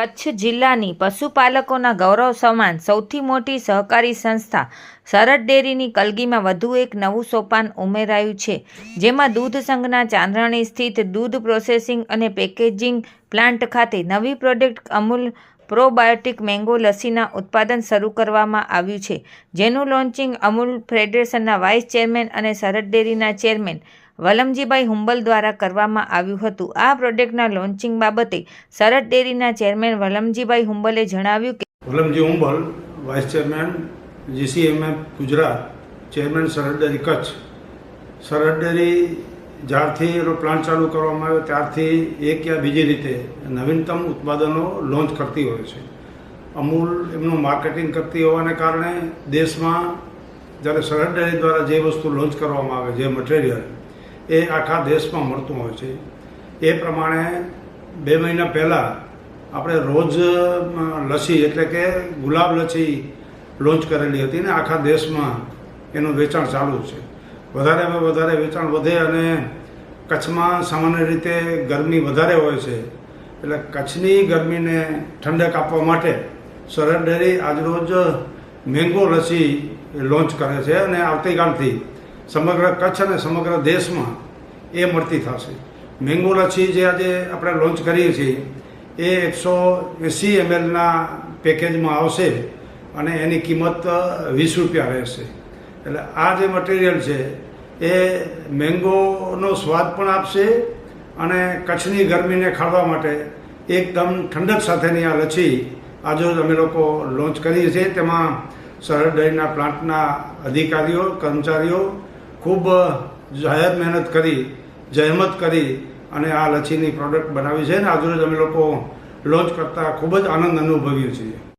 કચ્છ જિલ્લાની પશુપાલકોના ગૌરવ સમાન સૌથી મોટી સહકારી સંસ્થા સરહદ ડેરીની કલગીમાં વધુ એક નવું સોપાન ઉમેરાયું છે, જેમાં દૂધ સંઘના ચાંદરણી સ્થિત દૂધ પ્રોસેસિંગ અને પેકેજિંગ પ્લાન્ટ ખાતે નવી પ્રોડક્ટ અમૂલ પ્રોબાયોટિક મેંગો લસીના ઉત્પાદન શરૂ કરવામાં આવ્યું છે, જેનું લોન્ચિંગ અમૂલ ફેડરેશનના વાઇસ ચેરમેન અને સરહદ ડેરીના ચેરમેન વલમજીભાઈ હુંબલ દ્વારા કરવામાં આવ્યું હતું. આ પ્રોડક્ટના લોન્ચિંગ બાબતે સરહદ ડેરીના ચેરમેન વલમજીભાઈ હુંબલે જણાવ્યું કે Valamji Humbal, vice chairman GCMF Gujarat, chairman Sarhad dairy Kutch. Sarhad dairy જ્યારથી એનો પ્લાન્ટ ચાલુ કરવામાં આવ્યો, ત્યારથી એક યા બીજી રીતે નવીનતમ ઉત્પાદનો લોન્ચ કરતી હોય છે. અમૂલ એમનું માર્કેટિંગ કરતી હોવાને કારણે દેશમાં જ્યારે સરહદ ડેરી દ્વારા જે વસ્તુ લોન્ચ કરવામાં આવે, જે મટીરિયલ એ આખા દેશમાં મળતું હોય છે. એ પ્રમાણે બે મહિના પહેલાં આપણે રોજ લસી એટલે કે ગુલાબ લસી લોન્ચ કરેલી હતી ને આખા દેશમાં એનું વેચાણ ચાલુ છે. વધારેમાં વધારે વેચાણ વધે અને કચ્છમાં સામાન્ય રીતે ગરમી વધારે હોય છે. એટલે કચ્છની ગરમીને ઠંડક આપવા માટે સરહદ ડેરી આજરોજ મેંગો લસી લોન્ચ કરે છે અને આવતીકાલથી સમગ્ર કચ્છ અને સમગ્ર દેશમાં એ મળતી થશે. મેંગો લસ્સી જે આજે આપણે લોન્ચ કરીએ છીએ, એ એકસો એંસી એમએલના પેકેજમાં આવશે અને એની કિંમત વીસ રૂપિયા રહેશે. એટલે આ જે મટીરિયલ છે, એ મેંગોનો સ્વાદ પણ આપશે અને કચ્છની ગરમીને ખાળવા માટે એકદમ ઠંડક સાથેની આ લચ્છી આજે અમે લોકો લોન્ચ કરીએ છીએ. તેમાં સરહદ ડેરીના પ્લાન્ટના અધિકારીઓ, કર્મચારીઓ ખૂબ જાહેર મહેનત કરી, જહેમત કરી અને આ લચ્છીની પ્રોડક્ટ બનાવી છે અને આજરોજ અમે લોકો લોન્ચ કરતાં ખૂબ જ આનંદ અનુભવીએ છીએ.